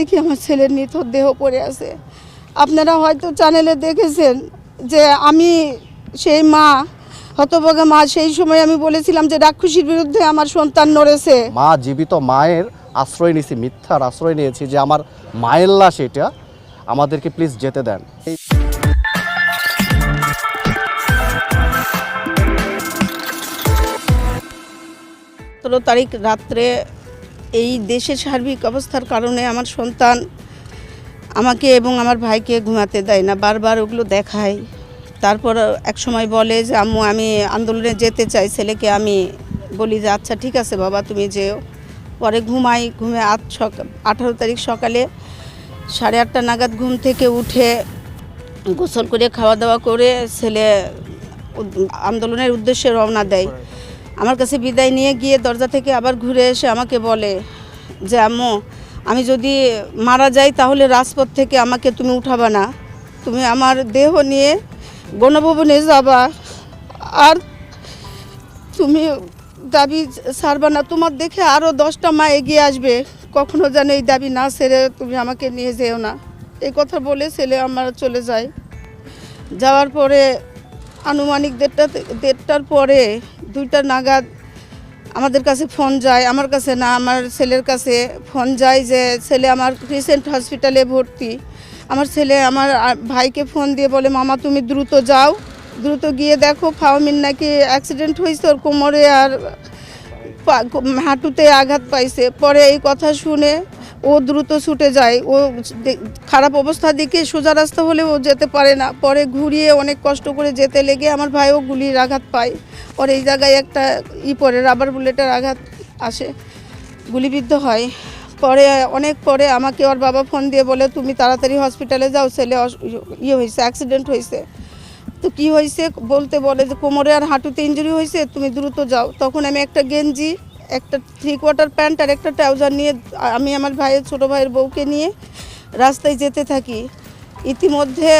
দেখি আমার ছেলের নিথর দেহ পড়ে আছে। আপনারা হয়তো চ্যানেলে দেখেছেন যে আমি সেই মা হতভাগা মা সেই সময় আমি বলেছিলাম যে রাক্ষসীর বিরুদ্ধে আমার সন্তান নড়েছে। মা জীবিত মায়ের আশ্রয় নিয়েছি মিথ্যার আশ্রয় নিয়েছি যে আমার মায়ের লাশ এটা। আমাদেরকে প্লিজ যেতে দেন। সতেরো তারিখ রাত্রে এই দেশের সার্বিক অবস্থার কারণে আমার সন্তান আমাকে এবং আমার ভাইকে ঘুমাতে দেয় না, বারবার ওগুলো দেখায়। তারপর এক সময় বলে যে, আম্মু, আমি আন্দোলনে যেতে চাই, ছেলেকে আমি বলি যে আচ্ছা ঠিক আছে বাবা, তুমি যেও। পরে ঘুমাই, ঘুমে আট সকাল আঠারো তারিখ সকালে সাড়ে আটটা নাগাদ ঘুম থেকে উঠে গোসল করে, খাওয়া দাওয়া করে ছেলে আন্দোলনের উদ্দেশ্যে রওনা দেয়। আমার কাছে বিদায় নিয়ে গিয়ে দরজা থেকে আবার ঘুরে এসে আমাকে বলে যে, আম্মু, আমি যদি মারা যাই তাহলে রাজপথ থেকে আমাকে তুমি উঠাবা না। তুমি আমার দেহ নিয়ে গণভবনে যাবা। আর তুমি দাবি ছাড়বা না। তোমার দেখে আরও দশটা মা এগিয়ে আসবে। কখনো যেন এই দাবি না সেরে তুমি আমাকে নিয়ে যেও না। এই কথা বলে ছেলে আমার চলে যায়। যাওয়ার পরে আনুমানিক দেড়টা দেড়টার পরে দুইটা নাগাদ আমাদের কাছে ফোন যায়, আমার কাছে না, আমার ছেলের কাছে ফোন যায় যে, ছেলে, আমার রিসেন্ট হসপিটালে ভর্তি। আমার ছেলে আমার ভাইকে ফোন দিয়ে বলে, মামা, তুমি দ্রুত যাও, দ্রুত গিয়ে দেখো ফাউমিন নাকি অ্যাক্সিডেন্ট হয়েছে, ওর কোমরে আর হাঁটুতে আঘাত পাইছে। পরে এই কথা শুনে ও দ্রুত ছুটে যায়। ও খারাপ অবস্থা দেখে সোজা রাস্তা হলে ও যেতে পারে না। পরে ঘুরিয়ে অনেক কষ্ট করে যেতে লেগে আমার ভাইও গুলির আঘাত পায়। পরে এই জায়গায় একটা ই পরে রাবার বুলেটের আঘাত আসে, গুলিবিদ্ধ হয়। পরে, অনেক পরে আমাকে ওর বাবা ফোন দিয়ে বলে, তুমি তাড়াতাড়ি হসপিটালে যাও, ছেলে ইয়ে হয়েছে অ্যাক্সিডেন্ট হয়েছে। তো কি হয়েছে বলতে বলে যে, কোমরে আর হাঁটুতে ইঞ্জুরি হয়েছে, তুমি দ্রুত যাও। তখন আমি একটা গেঞ্জি একটা থ্রি কোয়ার্টার প্যান্ট আর একটা ট্রাউজার নিয়ে আমি আমার ভাইয়ের ছোটো ভাইয়ের বউকে নিয়ে রাস্তায় যেতে থাকি। ইতিমধ্যে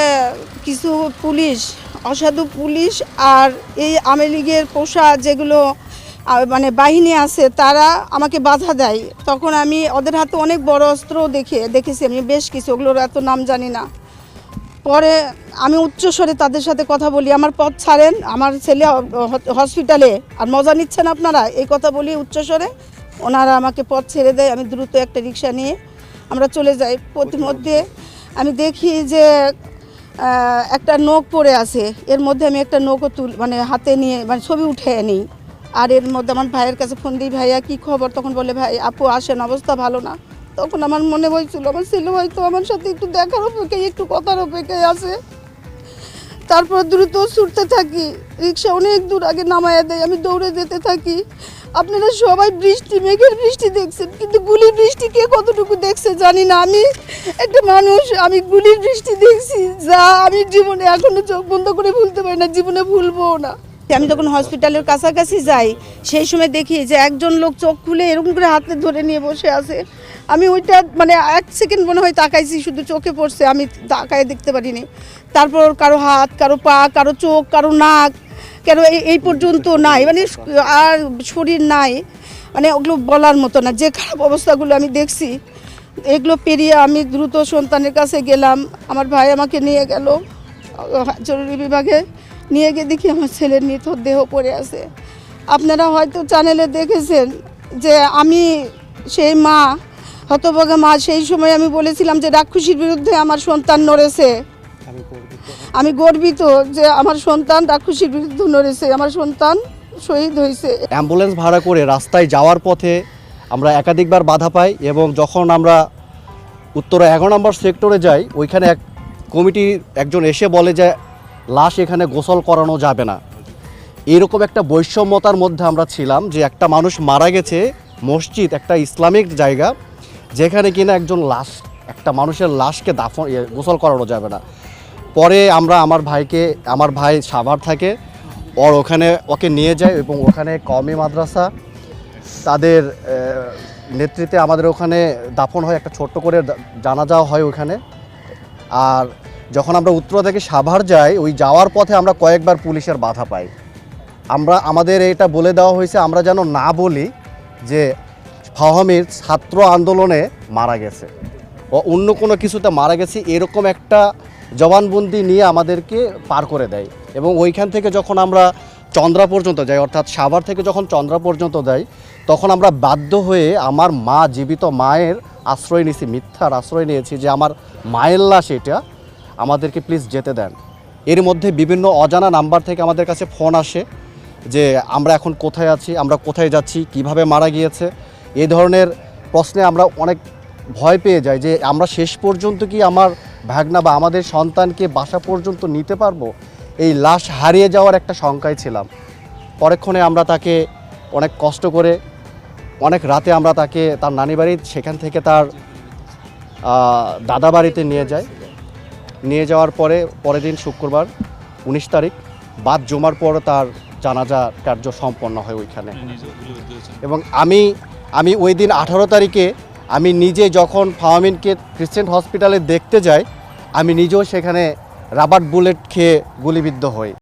কিছু পুলিশ, অসাধু পুলিশ আর এই আওয়ামী লীগের পোষা যেগুলো মানে বাহিনী আছে, তারা আমাকে বাধা দেয়। তখন আমি ওদের হাতে অনেক বড় অস্ত্র দেখে, দেখেছি আমি, বেশ কিছু, ওগুলোর এত নাম জানি না। পরে আমি উচ্চস্বরে তাদের সাথে কথা বলি, আমার পথ ছাড়েন, আমার ছেলে হসপিটালে, আর মজা নিচ্ছেন আপনারা? এই কথা বলি উচ্চস্বরে। ওনারা আমাকে পথ ছেড়ে দেয়, আমি দ্রুত একটা রিক্সা নিয়ে আমরা চলে যাই। প্রতিমধ্যে আমি দেখি যে একটা নোক পড়ে আছে, এর মধ্যে আমি একটা নৌকো তুল মানে হাতে নিয়ে মানে ছবি উঠে নিই আর এর মধ্যে আমার ভাইয়ের কাছে ফোন দিই, ভাইয়া, কী খবর? তখন বলে, ভাই, আপু আসেন, অবস্থা ভালো না। তখন আমার মনে হয়েছিল, আমার ছেলে হয়তো আমার সাথে একটু দেখার অপেক্ষায়, একটু কথার অপেক্ষায় আছে। তারপর দ্রুত ছুটতে থাকি, রিক্সা অনেক দূর আগে নামায়া দেয়, আমি দৌড়ে যেতে থাকি। আপনারা সবাই বৃষ্টি, মেঘের বৃষ্টি দেখছেন, কিন্তু গুলির বৃষ্টি কে কতটুকু দেখছে জানি না। আমি একটা মানুষ, আমি গুলির বৃষ্টি দেখছি, যা আমি জীবনে এখনও চোখ বন্ধ করে ভুলতে পারি না, জীবনে ভুলবো না। আমি যখন হসপিটালের কাছাকাছি যাই, সেই সময় দেখি যে একজন লোক চোখ খুলে এরকম করে হাতে ধরে নিয়ে বসে আছে। আমি ওইটা মানে এক সেকেন্ড মনে হয় তাকাইছি, শুধু চোখে পড়ছে, আমি তাকায় দেখতে পারিনি। তারপর কারও হাত, কারও পা, কারও চোখ, কারও নাক, কেন এই পর্যন্ত নাই। মানে আর শরীর নাই। মানে ওগুলো বলার মতো না। যে খারাপ অবস্থাগুলো আমি দেখছি, এগুলো পেরিয়ে আমি দ্রুত সন্তানের কাছে গেলাম। আমার ভাই আমাকে নিয়ে গেল, জরুরি বিভাগে। নিয়ে গিয়ে দেখি আমার ছেলের নিথর দেহ পড়ে আছে। আপনারা হয়তো চ্যানেলে দেখেছেন যে আমি সেই মা হতভাগা মা সেই সময় আমি বলেছিলাম যে রাক্ষসীর বিরুদ্ধে আমার সন্তান নড়েছে। আমি গর্বিত। যে আমার সন্তান রাক্ষসীর বিরুদ্ধে নড়েছে আমার সন্তান শহীদ হয়েছে। অ্যাম্বুলেন্স ভাড়া করে রাস্তায় যাওয়ার পথে আমরা একাধিকবার বাধা পাই এবং যখন আমরা উত্তরা এগারো নম্বর সেক্টরে যাই ওইখানে এক কমিটির একজন এসে বলে যে লাশ এখানে গোসল করানো যাবে না। এরকম একটা বৈষম্যতার মধ্যে আমরা ছিলাম যে একটা মানুষ মারা গেছে মসজিদ একটা ইসলামিক জায়গা যেখানে কিনা একজন লাশ, একটা মানুষের লাশকে দাফন গোসল করানো যাবে না। পরে আমরা আমার ভাইকে, আমার ভাই সাভার থাকে, ওর ওখানে ওকে নিয়ে যায় এবং ওখানে কমি মাদ্রাসা, তাদের নেতৃত্বে আমাদের ওখানে দাফন হয়, একটা ছোট্ট করে জানা যাওয়া হয় ওখানে। আর যখন আমরা উত্তর থেকে সাভার যাই, ওই যাওয়ার পথে আমরা কয়েকবার পুলিশের বাধা পাই। আমরা, আমাদের এটা বলে দেওয়া হয়েছে, আমরা যেন না বলি যে ফাহমির ছাত্র আন্দোলনে মারা গেছে। ও- অন্য কোনো কিছুতে মারা গেছে, এরকম একটা জবানবন্দি নিয়ে আমাদেরকে পার করে দেয়। এবং ওইখান থেকে যখন আমরা চন্দ্রা পর্যন্ত যাই, অর্থাৎ সাভার থেকে যখন চন্দ্রা পর্যন্ত যাই, তখন আমরা বাধ্য হয়ে আমার মা, জীবিত মায়ের আশ্রয় নিয়েছি, মিথ্যার আশ্রয় নিয়েছি যে আমার মায়ের লাশ এটা আমাদেরকে প্লিজ যেতে দেন। এর মধ্যে বিভিন্ন অজানা নাম্বার থেকে আমাদের কাছে ফোন আসে যে আমরা এখন কোথায় আছি, আমরা কোথায় যাচ্ছি, কীভাবে মারা গিয়েছে এই ধরনের প্রশ্নে আমরা অনেক ভয় পেয়ে যাই যে আমরা শেষ পর্যন্ত কি আমার ভাগনা বা আমাদের সন্তানকে বাসা পর্যন্ত নিতে পারব? এই লাশ হারিয়ে যাওয়ার একটা শঙ্কায় ছিলাম। পরেক্ষণে আমরা তাকে অনেক কষ্ট করে, অনেক রাতে আমরা তাকে, তার নানি বাড়ি সেখান থেকে তার দাদা বাড়িতে নিয়ে যাই। নিয়ে যাওয়ার পরে, পরের দিন শুক্রবার, উনিশ তারিখ, বাদ জমার পর তার জানাজা কার্য সম্পন্ন হয় ওইখানে। এবং আমি আমি ওই দিন আঠারো তারিখে আমি নিজে যখন ফাওয়ামিনকে ক্রিশ্চিয়ান হসপিটালে দেখতে যাই, আমি নিজেও সেখানে রাবার বুলেট খেয়ে গুলিবিদ্ধ হই।